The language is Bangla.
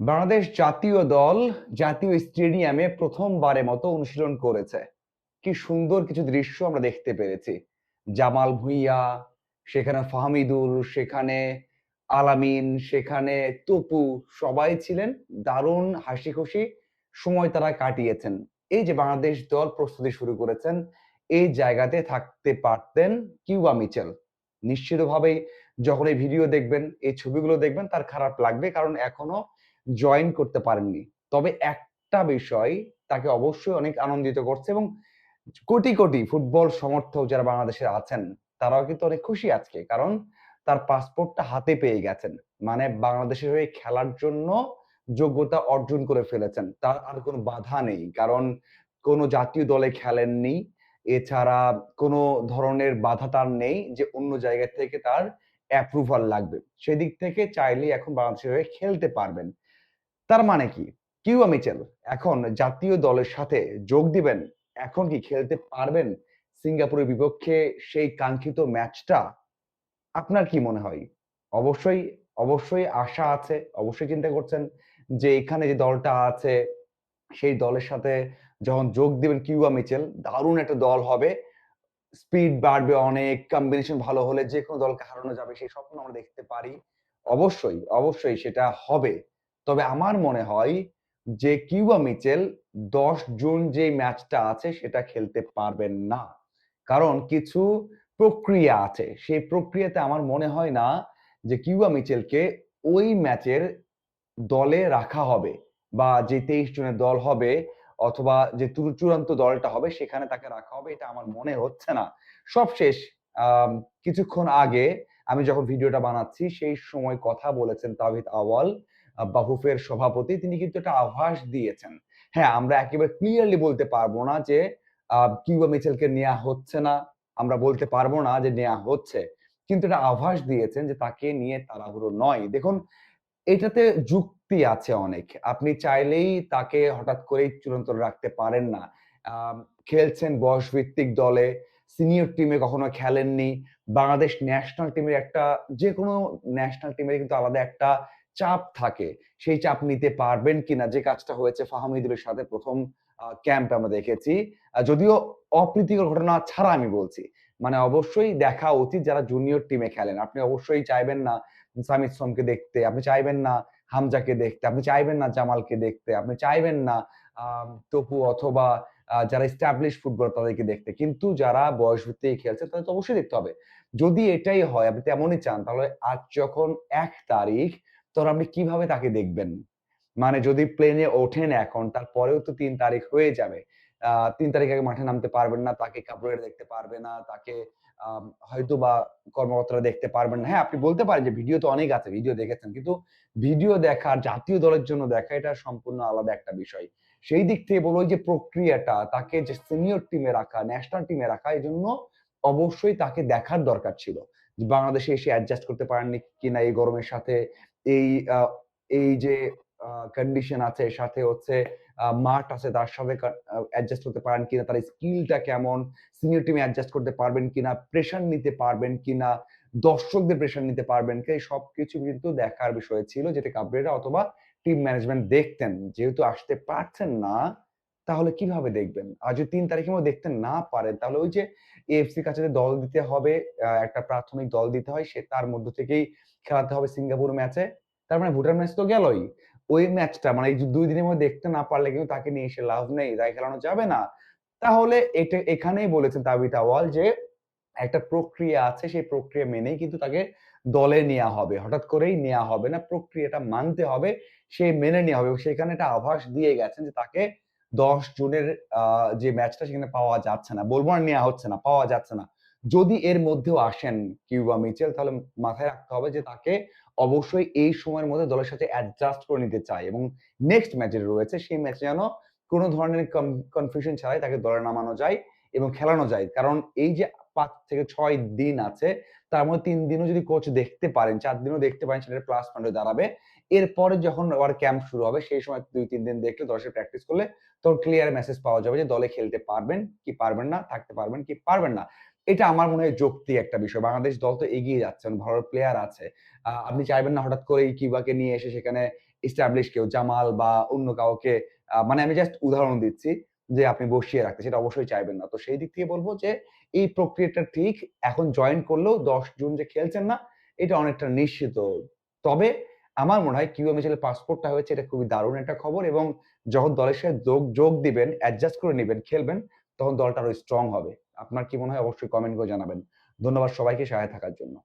বাংলাদেশ জাতীয় দল জাতীয় স্টেডিয়ামে প্রথমবারের মতো অনুশীলন করেছে। কি সুন্দর কিছু দৃশ্য আমরা দেখতে পেরেছি। জামাল ভুঁইয়া, সেখানে ফাহমিদুল সেখানে আলামিন, সেখানে তপু, সবাই ছিলেন। দারুণ হাসি খুশি সময় তারা কাটিয়েছেন। এই যে বাংলাদেশ দল প্রস্তুতি শুরু করেছেন, এই জায়গাতে থাকতে পারতেন কিউবা মিচেল। নিশ্চিতভাবেই যখন এই ভিডিও দেখবেন, এই ছবিগুলো দেখবেন, তার খারাপ লাগবে কারণ এখনও জয়েন করতে পারেননি। তবে একটা বিষয় তাকে অবশ্যই অনেক আনন্দিত করছে এবং কোটি কোটি ফুটবল সমর্থক যারা বাংলাদেশে আছেন, তারাও কিন্তু অনেক খুশি আজকে। কারণ তার পাসপোর্টটা হাতে পেয়ে গেছেন। মানে বাংলাদেশের হয়ে খেলার জন্য যোগ্যতা অর্জন করে ফেলেছেন। তার আর কোনো বাধা নেই। কারণ কোনো জাতীয় দলে খেলেননি। এছাড়া কোনো ধরনের বাধা তার নেই যে অন্য জায়গা থেকে তার অ্যাপ্রুভাল লাগবে। সেদিক থেকে চাইলেই এখন বাংলাদেশের হয়ে খেলতে পারবেন। তার মানে কি? কিউবা মিচেল, এখন জাতীয় দলের সাথে যোগ দিবেন, এখন কি খেলতে পারবেন সিঙ্গাপুরের বিপক্ষে সেই কাঙ্ক্ষিত ম্যাচটা? আপনার কি মনে হয়? অবশ্যই অবশ্যই আশা আছে, অবশ্যই চিন্তা করছেন যে এখানে যে দলটা আছে, সেই দলের সাথে যখন যোগ দিবেন কিউবা মিচেল, দারুণ একটা দল হবে। স্পিড বাড়বে অনেক, কম্বিনেশন ভালো হলে যে কোনো দলকে হারানো যাবে, সেই স্বপ্ন আমরা দেখতে পারি। অবশ্যই অবশ্যই সেটা হবে। তবে আমার মনে হয় যে কিউবা মিচেল দশ জুন যে ম্যাচটা আছে সেটা খেলতে পারবেন না। কারণ কিছু প্রক্রিয়া আছে। সেই প্রক্রিয়াতে আমার মনে হয় না যে কিউবা মিচেলকে ওই ম্যাচের দলে রাখা হবে বা যে তেইশ জনের দল হবে অথবা যে চূড়ান্ত দলটা হবে সেখানে তাকে রাখা হবে এটা আমার মনে হচ্ছে না। সবশেষ কিছুক্ষণ আগে আমি যখন ভিডিওটা বানাচ্ছি সেই সময় কথা বলেছেন তাহিদ আওয়াল। আহ, বাফুফের সভাপতি তিনি কিন্তু একটা আভাস দিয়েছেন। হ্যাঁ আমরা একেবারে ক্লিয়ারলি বলতে পারব না যে কিউবা মিচেলকে নেওয়া হচ্ছে না আমরা বলতে পারব না যে নেওয়া হচ্ছে। কিন্তু এটা আভাস দিয়েছেন যে তাকে নিয়ে তাড়াহুড়ো নয়। দেখুন এটাতে যুক্তি আছে অনেক। আপনি চাইলেই তাকে হঠাৎ করেই চূড়ান্ত রাখতে পারেন না। খেলছেন বয়স ভিত্তিক দলে সিনিয়র টিমে কখনো খেলেননি। বাংলাদেশ ন্যাশনাল টিমের একটা যে কোনো ন্যাশনাল টিমের কিন্তু আলাদা একটা চাপ থাকে। সেই চাপ নিতে পারবেন কিনা? যে কাজটা হয়েছে ফাহামিদুলের সাথে প্রথম ক্যাম্পে আমরা দেখেছি। যদিও অপ্রীতিকর ঘটনা ছাড়া আমি বলছি। মানে অবশ্যই দেখা উচিত যারা জুনিয়র টিমে খেলেন। আপনি অবশ্যই চাইবেন না সামিদ সোমকে দেখতে, আপনি চাইবেন না হামজাকে দেখতে, আপনি চাইবেন না জামালকে দেখতে, আপনি চাইবেন না তপু অথবা যারা স্টাবলিশ ফুটবল তাদেরকে দেখতে। কিন্তু যারা বয়স ভিত্তিক খেলছে তাদের তো অবশ্যই দেখতে হবে। যদি এটাই হয়, আপনি তেমনই চান, তাহলে আজ যখন এক তারিখ তখন আপনি কীভাবে তাকে দেখবেন? মানে যদি প্লেনে ওঠেন এখন, তারপরেও তো তিন তারিখ হয়ে যাবে। তিন তারিখ আগে মাঠে নামতে পারবেন না, তাকে কাপড়ের দেখতে পারবে না, তাকে হয়তো বা কর্মকর্তারা দেখতে পারবেন না। হ্যাঁ আপনি বলতে পারেন যে ভিডিও তো অনেক আছে ভিডিও দেখেছেন, কিন্তু ভিডিও দেখা জাতীয় দলের জন্য দেখা, এটা সম্পূর্ণ আলাদা একটা বিষয়। সেই দিক থেকে বলো ওই যে প্রক্রিয়াটা, তাকে যে সিনিয়র টিমে রাখা ন্যাশনাল টিমে রাখা এই জন্য অবশ্যই তাকে দেখার দরকার ছিল। বাংলাদেশে এসে অ্যাডজাস্ট করতে পারেননি কিনা এই গরমের সাথে এই এই যে কন্ডিশন আছে, সাথে হচ্ছে মাঠ আছে, তার সাথে অ্যাডজাস্ট করতে পারেন কিনা, তার স্কিলটা কেমন সিনিয়র টিমে অ্যাডজাস্ট করতে পারবেন কিনা প্রেশার নিতে পারবেন কিনা, দর্শকদের প্রেশার নিতে পারবেন কিনা, এই সবকিছু কিন্তু দেখার বিষয় ছিল, যেটা কাবরেরা অথবা টিম ম্যানেজমেন্ট দেখতেন। যেহেতু আসতে পারছেন না তাহলে কীভাবে দেখবেন? আর যদি তিন তারিখের দেখতে না পারেন, তাহলে ওই যে এএফসি কাছে দল দিতে হবে একটা প্রাথমিক দল দিতে হয়, সে তার মধ্য থেকেই খেলাতে হবে সিঙ্গাপুর ম্যাচে। তার মানে ভুটান ম্যাচ তো গেলই। ওই ম্যাচটা মানে এই দুই দিনের মধ্যে দেখতে না পারলে কিন্তু তাকে নিয়ে এসে লাভ নেই তাই খেলানো যাবে না। তাহলে এটা, এখানেই বলেছেন তাবিত আওয়াল যে একটা প্রক্রিয়া আছে, সেই প্রক্রিয়া মেনেই কিন্তু তাকে দলে নেওয়া হবে। হঠাৎ করেই নেওয়া হবে না, প্রক্রিয়াটা মানতে হবে, সে মেনে নেওয়া হবে। সেখানে একটা আভাস দিয়ে গেছেন যে তাকে দশ জনের যে ম্যাচটা সেখানে পাওয়া যাচ্ছে না, বলব না নেওয়া হচ্ছে না, পাওয়া যাচ্ছে না। যদি এর মধ্যেও আসেন কিউবা মিচেল, তাহলে মাথায় রাখতে হবে যে তাকে অবশ্যই এই সময়ের মধ্যে দলের সাথে অ্যাডজাস্ট করে নিতে চায় এবং নেক্সট ম্যাচে রয়েছে, সেই ম্যাচে যেন কোনো ধরনের কনফিউশন ছাড়াই তাকে দলে নামানো যায় এবং খেলানো যায়। কারণ এই যে পাঁচ থেকে ছয় দিন আছে। তার মধ্যে তিন দিনও যদি কোচ দেখতে পারেন, চার দিনও দেখতে পারেন সেটা প্লাস পয়েন্টে দাঁড়াবে। এরপরে যখন আবার ক্যাম্প শুরু হবে, সেই সময় দুই, তিন দিন দেখলে দর্শক প্র্যাকটিস করলে তখন ক্লিয়ার মেসেজ পাওয়া যাবে যে দলে খেলতে পারবেন কি পারবেন না, থাকতে পারবেন কি পারবেন না। এটা আমার মনে হয় যৌক্তিক একটা বিষয়। বাংলাদেশ দল তো এগিয়ে যাচ্ছে ভালো প্লেয়ার আছে। আপনি চাইবেন না হঠাৎ করে এই কিবাকে নিয়ে এসে সেখানে এস্টাবলিশ কেউ, জামাল বা অন্য কাউকে মানে আমি জাস্ট উদাহরণ দিচ্ছি। যে আপনি বসিয়ে রাখতে সেটা অবশ্যই চাইবেন না। তো সেই দিক থেকে বলব যে এই প্রক্রিয়াটা ঠিক এখন জয়েন করলেও ১০ জুন যে খেলছেন না এটা অনেকটা নিশ্চিত। তবে আমার মনে হয় কিউএমএইচএল এর পাসপোর্টটা হয়েছে এটা খুবই দারুণ একটা খবর এবং যখন দলের সাথে যোগ যোগ দিবেন, অ্যাডজাস্ট করে নেবেন খেলবেন তখন দলটা আরও স্ট্রং হবে। আপনার কি মনে হয় অবশ্যই কমেন্ট করে জানাবেন। ধন্যবাদ সবাইকে সাথে থাকার জন্য।